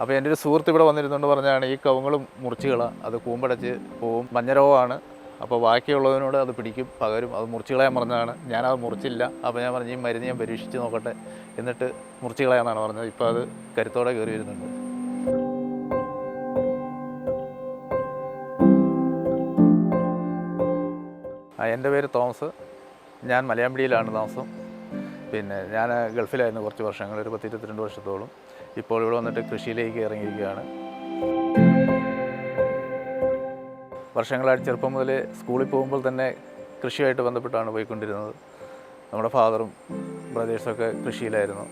അപ്പോൾ എന്റെ ഒരു സുഹൃത്ത് ഇവിടെ വന്നിരുന്നുകൊണ്ട് പറഞ്ഞാണ് ഈ കവുങ്ങളും മുറിച്ചുകളാണ് അത് കൂമ്പടച്ച് പോവും. മഞ്ഞരോഗമാണ് അപ്പോൾ ബാക്കിയുള്ളതിനോട് അത് പിടിക്കും പകരും. അത് മുറിച്ചുകളയാൻ പറഞ്ഞതാണ്. ഞാനത് മുറിച്ചില്ല. അപ്പോൾ ഞാൻ പറഞ്ഞു ഈ മരുന്ന് ഞാൻ പരീക്ഷിച്ച് നോക്കട്ടെ. എന്നിട്ട് മുറിച്ചുകളയാന്നാണ് പറഞ്ഞത്. ഇപ്പോൾ അത് കരുത്തോടെ കയറി വരുന്നുണ്ട്. എന്റെ പേര് തോമസ്. ഞാൻ മലയാമ്പിടിയിലാണ് താമസം. പിന്നെ ഞാൻ ഗൾഫിലായിരുന്നു കുറച്ച് വർഷങ്ങൾ ഒരു പത്തിരുപത്തിരണ്ട് വർഷത്തോളം. ഇപ്പോൾ ഇവിടെ വന്നിട്ട് കൃഷിയിലേക്ക് ഇറങ്ങിയിരിക്കുകയാണ്. വർഷങ്ങളായിട്ട് ചെറുപ്പം മുതൽ സ്കൂളിൽ പോകുമ്പോൾ തന്നെ കൃഷിയായിട്ട് ബന്ധപ്പെട്ടാണ് പോയിക്കൊണ്ടിരുന്നത്. നമ്മുടെ ഫാദറും ബ്രദേഴ്സൊക്കെ കൃഷിയിലായിരുന്നു.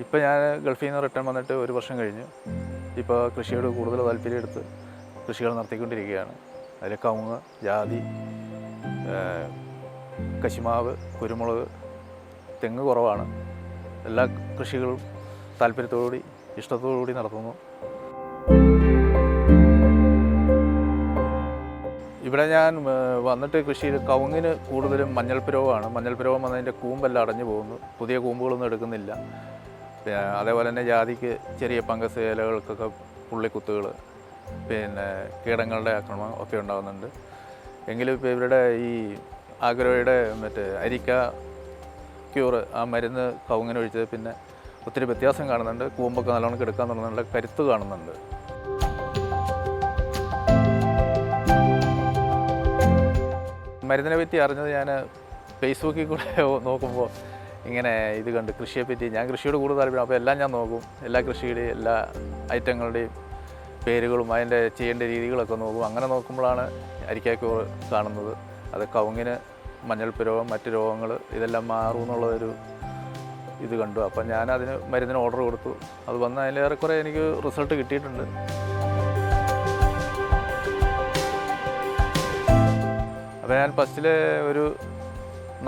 ഇപ്പോൾ ഞാൻ ഗൾഫിൽ നിന്ന് റിട്ടേൺ വന്നിട്ട് ഒരു വർഷം കഴിഞ്ഞു. ഇപ്പോൾ കൃഷിയോട് കൂടുതൽ താല്പര്യം എടുത്ത് കൃഷികൾ നടത്തിക്കൊണ്ടിരിക്കുകയാണ്. അതിൽ കവുങ്ങ് ജാതി കശുമാവ് കുരുമുളക് തെങ്ങ് കുറവാണ്. എല്ലാ കൃഷികളും താല്പര്യത്തോടുകൂടി ഇഷ്ടത്തോടുകൂടി നടത്തുന്നു. ഇവിടെ ഞാൻ വന്നിട്ട് കൃഷിയിൽ കവുങ്ങിന് കൂടുതലും മഞ്ഞൾപ്പുരവാണ് മഞ്ഞൾപ്പുരവം വന്നതിന്റെ കൂമ്പെല്ലാം അടഞ്ഞു പോകുന്നു. പുതിയ കൂമ്പുകളൊന്നും എടുക്കുന്നില്ല. അതേപോലെ തന്നെ ജാതിക്ക് ചെറിയ പങ്കസ് ഇലകൾക്കൊക്കെ പുള്ളിക്കുത്തുകൾ പിന്നെ കീടങ്ങളുടെ ആക്രമണം ഒക്കെ ഉണ്ടാകുന്നുണ്ട് എങ്കിലും ഇപ്പോൾ ഇവരുടെ ഈ ആഗ്രോയുടെ മറ്റേ അരിക്ക ക്യൂർ ആ മരുന്ന് കവുങ്ങിന് ഒഴിച്ചത് പിന്നെ ഒത്തിരി വ്യത്യാസം കാണുന്നുണ്ട്. കൂമ്പൊക്കെ നല്ലോണം എടുക്കാൻ തുടങ്ങുന്നുണ്ട്. കരുത്ത് കാണുന്നുണ്ട്. മരുന്നിനെ പറ്റി അറിഞ്ഞത് ഞാൻ ഫേസ്ബുക്കിൽ കൂടെ നോക്കുമ്പോൾ ഇങ്ങനെ ഇത് കണ്ട് കൃഷിയെ പറ്റി ഞാൻ കൃഷിയോട് കൂടുതൽ താല്പര്യം അപ്പോൾ എല്ലാം ഞാൻ നോക്കും. എല്ലാ കൃഷിയുടെയും എല്ലാ ഐറ്റങ്ങളുടെയും പേരുകളും അതിന്റെ ചെയ്യേണ്ട രീതികളൊക്കെ നോക്കും. അങ്ങനെ നോക്കുമ്പോഴാണ് അരിക്കാക്ക് കാണുന്നത്. അത് കവുങ്ങിന് മഞ്ഞൾപ്പ് രോഗം മറ്റ് രോഗങ്ങൾ ഇതെല്ലാം മാറും എന്നുള്ളതൊരു ഇത് കണ്ടു. അപ്പം ഞാൻ അതിന് മരുന്നിന് ഓർഡർ കൊടുത്തു. അത് വന്ന് അതിലേറെക്കുറെ എനിക്ക് റിസൾട്ട് കിട്ടിയിട്ടുണ്ട്. അപ്പോൾ ഞാൻ ഫസ്റ്റിൽ ഒരു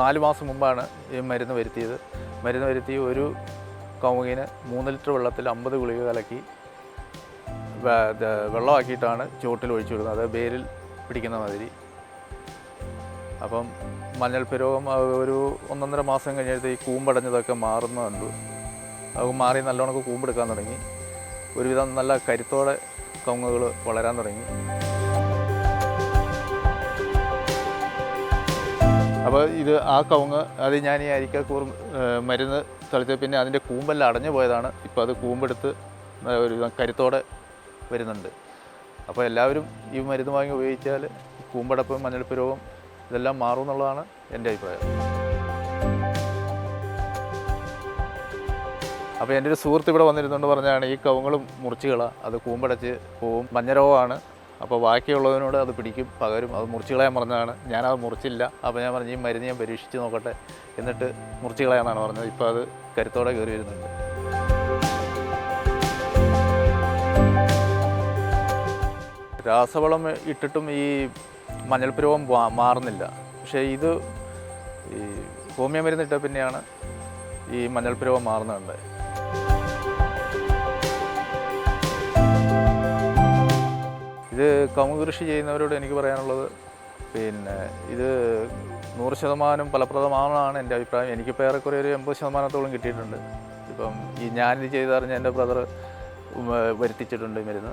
നാല് മാസം മുമ്പാണ് ഈ മരുന്ന് വരുത്തിയത്. മരുന്ന് വരുത്തി ഒരു കവുങ്ങിന് മൂന്ന് ലിറ്റർ വെള്ളത്തിൽ അമ്പത് ഗുളിക കലക്കി വെള്ളമാക്കിയിട്ടാണ് ചുവട്ടിൽ ഒഴിച്ചു വിടുന്നത്. അത് വേരിൽ പിടിക്കുന്ന മാതിരി. അപ്പം മഞ്ഞൾപ്പ് ഒരു ഒന്നൊന്നര മാസം കഴിഞ്ഞിട്ട് ഈ കൂമ്പടഞ്ഞതൊക്കെ മാറുന്ന കണ്ടു. അത് മാറി നല്ലവണ്ണം കൂമ്പെടുക്കാൻ തുടങ്ങി. ഒരുവിധം നല്ല കരുത്തോടെ കവുങ്ങുകൾ വളരാൻ തുടങ്ങി. അപ്പോൾ ഇത് ആ കവുങ്ങ് അത് ഞാൻ ഈ അരിക്കക്കൂർ മരുന്ന് തളിച്ച പിന്നെ അതിന്റെ കൂമ്പെല്ലാം അടഞ്ഞു പോയതാണ്. ഇപ്പോൾ അത് കൂമ്പെടുത്ത് ഒരു കരുത്തോടെ വരുന്നുണ്ട്. അപ്പോൾ എല്ലാവരും ഈ മരുന്ന് വാങ്ങി ഉപയോഗിച്ചാൽ കൂമ്പടപ്പ് മഞ്ഞൾപ്പ് രോഗം ഇതെല്ലാം മാറും എന്നുള്ളതാണ് എന്റെ അഭിപ്രായം. അപ്പോൾ എന്റെ ഒരു സുഹൃത്ത് ഇവിടെ വന്നിരുന്നുകൊണ്ട് പറഞ്ഞാണ് ഈ കവുങ്ങളും മുറിച്ചുകള അത് കൂമ്പടച്ച് പോവും. മഞ്ഞരോഗമാണ്. അപ്പോൾ ബാക്കിയുള്ളതിനോട് അത് പിടിക്കും പകരും. അത് മുറിച്ചുകളയാൻ പറഞ്ഞതാണ്. ഞാനത് മുറിച്ചില്ല. അപ്പോൾ ഞാൻ പറഞ്ഞു ഈ മരുന്ന് ഞാൻ പരീക്ഷിച്ച് നോക്കട്ടെ. എന്നിട്ട് മുറിച്ചുകളയാന്നാണ് പറഞ്ഞത്. ഇപ്പോൾ അത് കരുത്തോടെ കയറി വരുന്നുണ്ട്. രാസവളം ഇട്ടിട്ടും ഈ മഞ്ഞൾപ്പുരവം മാറുന്നില്ല. പക്ഷേ ഇത് ഈ ഹോമിയോ മരുന്ന് ഇട്ട പിന്നെയാണ് ഈ മഞ്ഞൾപ്പുരവം മാറുന്നുണ്ട് ഇത് കവുങ്ങ് കൃഷി ചെയ്യുന്നവരോട് എനിക്ക് പറയാനുള്ളത് പിന്നെ ഇത് നൂറ് ശതമാനം ഫലപ്രദമാണെന്നാണ് എന്റെ അഭിപ്രായം. എനിക്കിപ്പോൾ ഏറെക്കുറെ ഒരു എൺപത് ശതമാനത്തോളം കിട്ടിയിട്ടുണ്ട്. ഇപ്പം ഈ ഞാനിത് ചെയ്തറിഞ്ഞ എന്റെ ബ്രദർ വരുത്തിച്ചിട്ടുണ്ട് മരുന്ന്.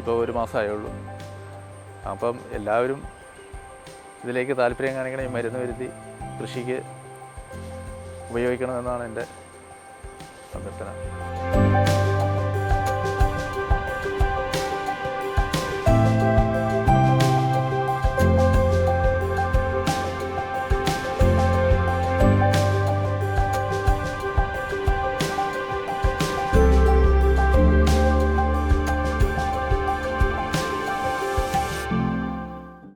ഇപ്പോൾ ഒരു മാസമായേ ഉള്ളൂ. അപ്പം എല്ലാവരും ഇതിലേക്ക് താല്പര്യം കാണിക്കണം ഈ മരുന്ന് വരുത്തി കൃഷിക്ക് ഉപയോഗിക്കണമെന്നാണ് എന്റെ അഭ്യർത്ഥന.